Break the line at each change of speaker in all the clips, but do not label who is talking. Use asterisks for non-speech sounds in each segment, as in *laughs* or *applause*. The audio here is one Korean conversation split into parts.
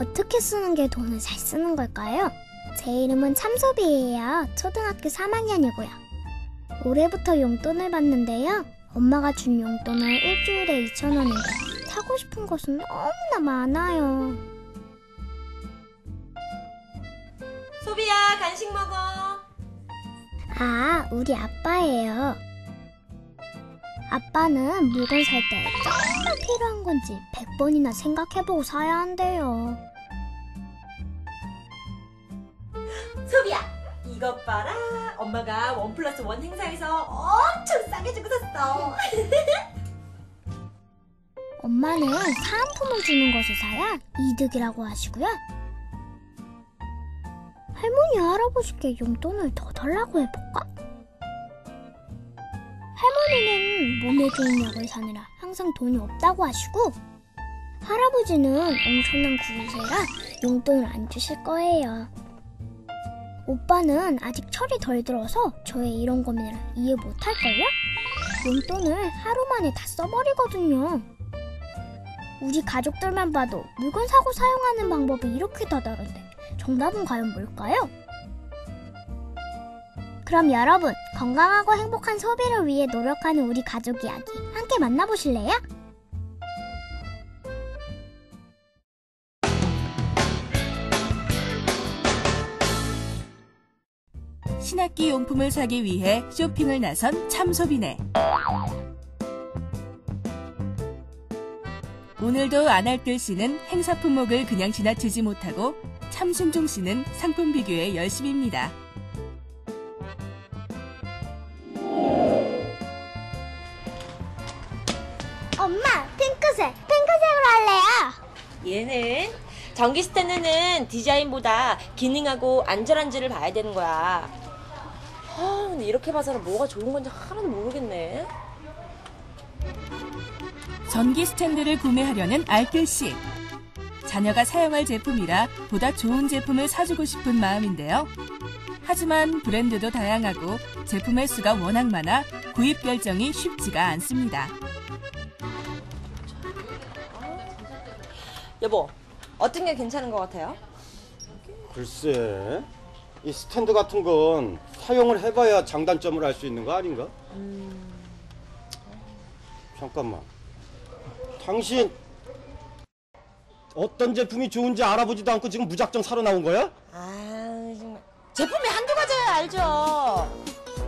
어떻게 쓰는 게 돈을 잘 쓰는 걸까요? 제 이름은 참소비예요. 초등학교 3학년이고요. 올해부터 용돈을 받는데요. 엄마가 준 용돈은 일주일에 2,000원인데 사고 싶은 것은 너무나 많아요.
소비야 간식 먹어.
아, 우리 아빠예요. 아빠는 물건 살 때 정말 필요한 건지 100번이나 생각해보고 사야 한대요.
소비야 이것 봐라. 엄마가 원 플러스 원 행사에서 엄청 싸게 주고 샀어. *laughs*
엄마는 사은품을 주는 것을 사야 이득이라고 하시고요. 할머니, 할아버지께 용돈을 더 달라고 해볼까? 할머니는 몸에 좋은 약을 사느라 항상 돈이 없다고 하시고, 할아버지는 엄청난 구세라 용돈을 안 주실 거예요. 오빠는 아직 철이 덜 들어서 저의 이런 고민을 이해 못할걸요? 용돈을 하루 만에 다 써버리거든요. 우리 가족들만 봐도 물건 사고 사용하는 방법이 이렇게 다 다른데 정답은 과연 뭘까요? 그럼 여러분 건강하고 행복한 소비를 위해 노력하는 우리 가족 이야기 함께 만나보실래요?
신학기 용품을 사기 위해 쇼핑을 나선 참소비네. 오늘도 안할뜰 씨는 행사 품목을 그냥 지나치지 못하고 참신종 씨는 상품 비교에 열심입니다.
엄마 핑크색 핑크색으로 할래요
얘는 전기 스탠드는 디자인보다 기능하고 안전한지를 봐야 되는 거야. 아, 근데 이렇게 봐서는 뭐가 좋은 건지 하나도 모르겠네.
전기 스탠드를 구매하려는 알뜰 씨. 자녀가 사용할 제품이라 보다 좋은 제품을 사주고 싶은 마음인데요. 하지만 브랜드도 다양하고 제품의 수가 워낙 많아 구입 결정이 쉽지가 않습니다.
여보, 어떤 게 괜찮은 것 같아요?
글쎄, 이 스탠드 같은 건 사용을 해봐야 장단점을 알 수 있는 거 아닌가? 잠깐만. 당신 어떤 제품이 좋은지 알아보지도 않고 지금 무작정 사러 나온 거야?
아, 정말. 제품이 한두 가지야 알죠?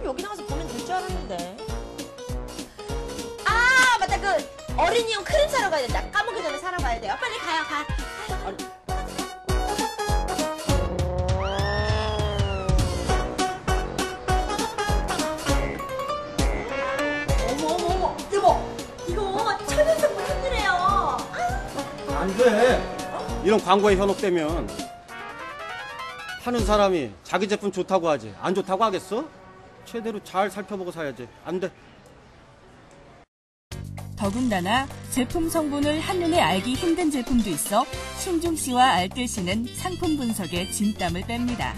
여기 나와서 보면 될 줄 알았는데. 아, 맞다. 그 어린이용 크림 사러 가야 된다. 까먹기 전에 사러 가야 돼요. 빨리 가요, 가.
아니, 돼. 이런 광고에 현혹되면 하는 사람이 자기 제품 좋다고 하지 안 좋다고 하겠어? 최대로 잘 살펴보고 사야지. 안 돼.
더군다나 제품 성분을 한눈에 알기 힘든 제품도 있어 신중 씨와 알뜰 씨는 상품 분석에 진땀을 뺍니다.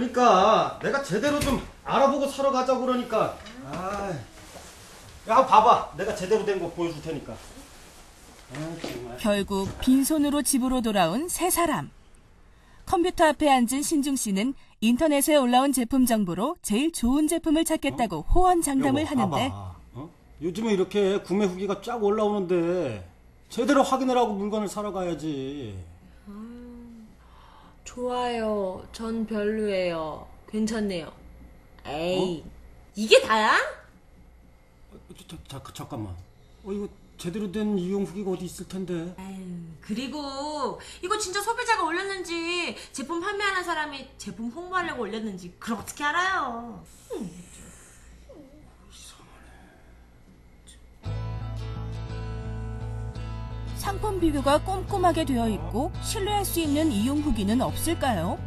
그러니까 내가 제대로 좀 알아보고 사러 가자고 그러니까. 아, 야 봐봐, 내가 제대로 된 거 보여줄 테니까. 아.
결국 빈손으로 집으로 돌아온 세 사람. 컴퓨터 앞에 앉은 신중 씨는 인터넷에 올라온 제품 정보로 제일 좋은 제품을 찾겠다고 호언장담을
여보,
하는데.
어? 요즘에 이렇게 구매 후기가 쫙 올라오는데 제대로 확인을 하고 물건을 사러 가야지.
좋아요. 전 별로예요. 괜찮네요. 에이, 이게 다야?
자, 자, 자, 잠깐만. 어 이거 제대로 된 이용 후기가 어디 있을 텐데.
아유, 그리고 이거 진짜 소비자가 올렸는지 제품 판매하는 사람이 제품 홍보하려고 올렸는지 그걸 어떻게 알아요?
상품 비교가 꼼꼼하게 되어 있고 신뢰할 수 있는 이용 후기는 없을까요?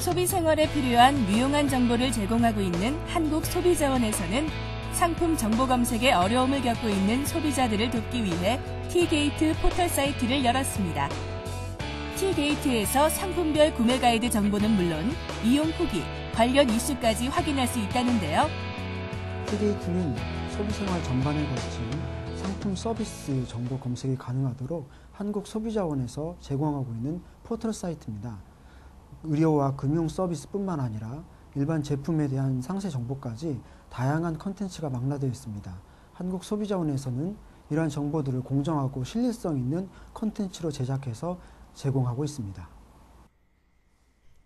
소비 생활에 필요한 유용한 정보를 제공하고 있는 한국소비자원에서는 상품 정보 검색에 어려움을 겪고 있는 소비자들을 돕기 위해 T게이트 포털 사이트를 열었습니다. T게이트에서 상품별 구매 가이드 정보는 물론 이용 후기, 관련 이슈까지 확인할 수 있다는데요.
티게이트는 소비 생활 전반에 걸친 상품 서비스 정보 검색이 가능하도록 한국소비자원에서 제공하고 있는 포털 사이트입니다. 의료와 금융 서비스뿐만 아니라 일반 제품에 대한 상세 정보까지 다양한 컨텐츠가 망라되어 있습니다. 한국소비자원에서는 이러한 정보들을 공정하고 신뢰성 있는 컨텐츠로 제작해서 제공하고 있습니다.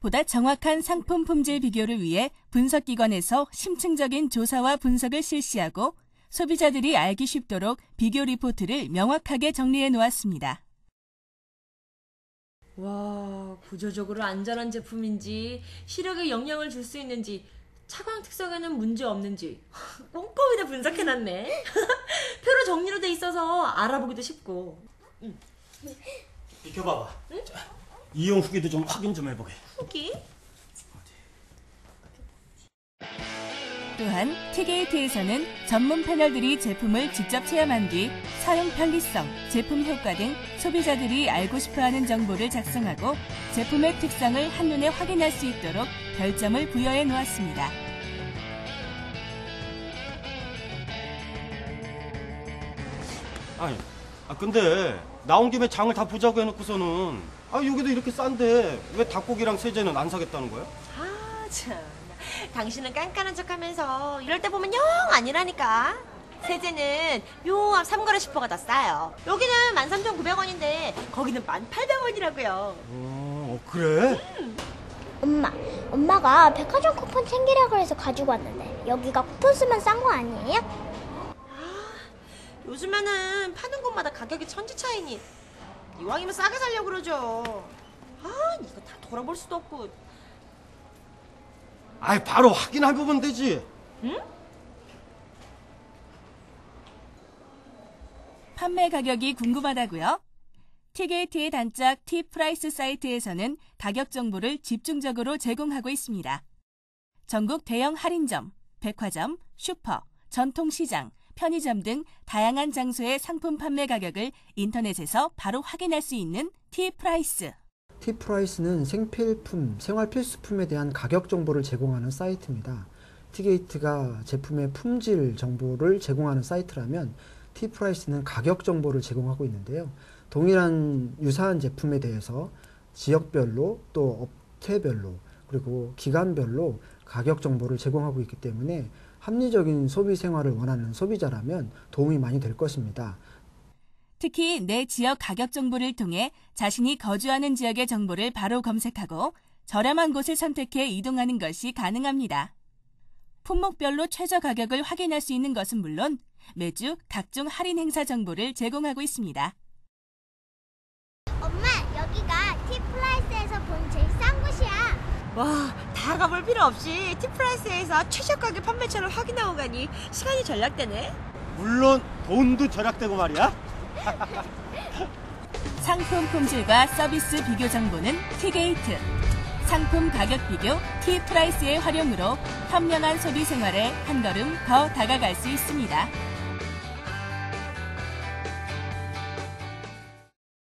보다 정확한 상품 품질 비교를 위해 분석기관에서 심층적인 조사와 분석을 실시하고 소비자들이 알기 쉽도록 비교 리포트를 명확하게 정리해 놓았습니다.
와, 구조적으로 안전한 제품인지, 시력에 영향을 줄 수 있는지, 차광 특성에는 문제 없는지 *laughs* 꼼꼼히 다 분석해 놨네. *laughs* 표로 정리로 돼 있어서 알아보기도 쉽고.
비켜봐봐. 자, 이용 후기도 좀 확인 좀 해보게.
후기?
또한 티게이트에서는 전문 패널들이 제품을 직접 체험한 뒤 사용 편리성, 제품 효과 등 소비자들이 알고 싶어하는 정보를 작성하고 제품의 특성을 한눈에 확인할 수 있도록 별점을 부여해 놓았습니다.
아니, 아 근데 나온 김에 장을 다 보자고 해놓고서는 아 여기도 이렇게 싼데 왜 닭고기랑 세제는 안 사겠다는 거야?
아, 참. 당신은 깐깐한 척 하면서 이럴 때 보면 영 아니라니까. 세제는 묘암 3거래 슈퍼가 더 싸요. 여기는 13,900원인데 거기는 1,800원이라고요.
어, 그래?
엄마, 엄마가 백화점 쿠폰 챙기려고 해서 가지고 왔는데 여기가 쿠폰 쓰면 싼 거 아니에요?
요즘에는 파는 곳마다 가격이 천지 차이니 이왕이면 싸게 살려고 그러죠. 아, 이거 다 돌아볼 수도 없고.
아이 바로 확인해 보면 되지.
판매 가격이 궁금하다고요? 티게이트의 단짝 T프라이스 사이트에서는 가격 정보를 집중적으로 제공하고 있습니다. 전국 대형 할인점, 백화점, 슈퍼, 전통시장, 편의점 등 다양한 장소의 상품 판매 가격을 인터넷에서 바로 확인할 수 있는 T프라이스.
T프라이스는 생필품, 생활 필수품에 대한 가격 정보를 제공하는 사이트입니다. 티게이트가 제품의 품질 정보를 제공하는 사이트라면 T프라이스는 가격 정보를 제공하고 있는데요. 동일한 유사한 제품에 대해서 지역별로 또 업체별로 그리고 기간별로 가격 정보를 제공하고 있기 때문에 합리적인 소비 생활을 원하는 소비자라면 도움이 많이 될 것입니다.
특히 내 지역 가격 정보를 통해 자신이 거주하는 지역의 정보를 바로 검색하고 저렴한 곳을 선택해 이동하는 것이 가능합니다. 품목별로 최저 가격을 확인할 수 있는 것은 물론 매주 각종 할인 행사 정보를 제공하고 있습니다.
엄마, 여기가 티플라이스에서 본 제일 싼 곳이야.
와, 다 가볼 필요 없이 티프라이스에서 최저 가격 판매처를 확인하고 가니 시간이 절약되네.
물론 돈도 절약되고 말이야. *laughs*
상품 품질과 서비스 비교 정보는 T게이트. 상품 가격 비교 T프라이스의 활용으로 현명한 소비 생활에 한 걸음 더 다가갈 수 있습니다.